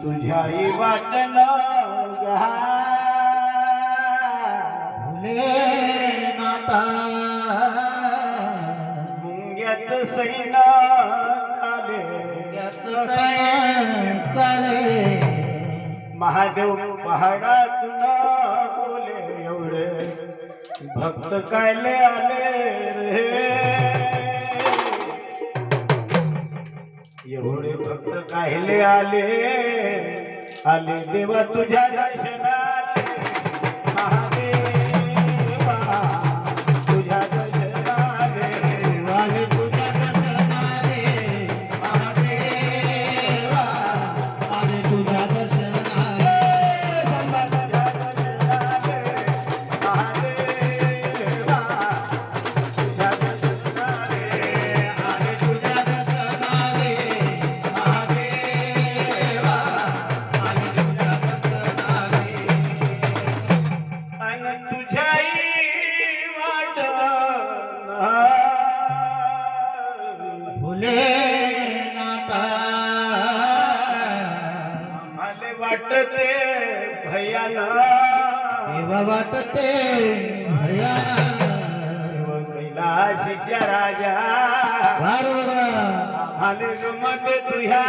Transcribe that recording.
तुझाई वाटना भुले नाता मुंग्यात सैना चाले महादेव पहाडातून बोले एवढे भक्त कायले आले रे? एवढे भक्त कायले आले? आले देवा तुझ्या दर्शना फुले नाता। वाटते भयाना देवा वाटते भयानक कैलाशीच्या राजा। बरोबर आले मग तुझ्या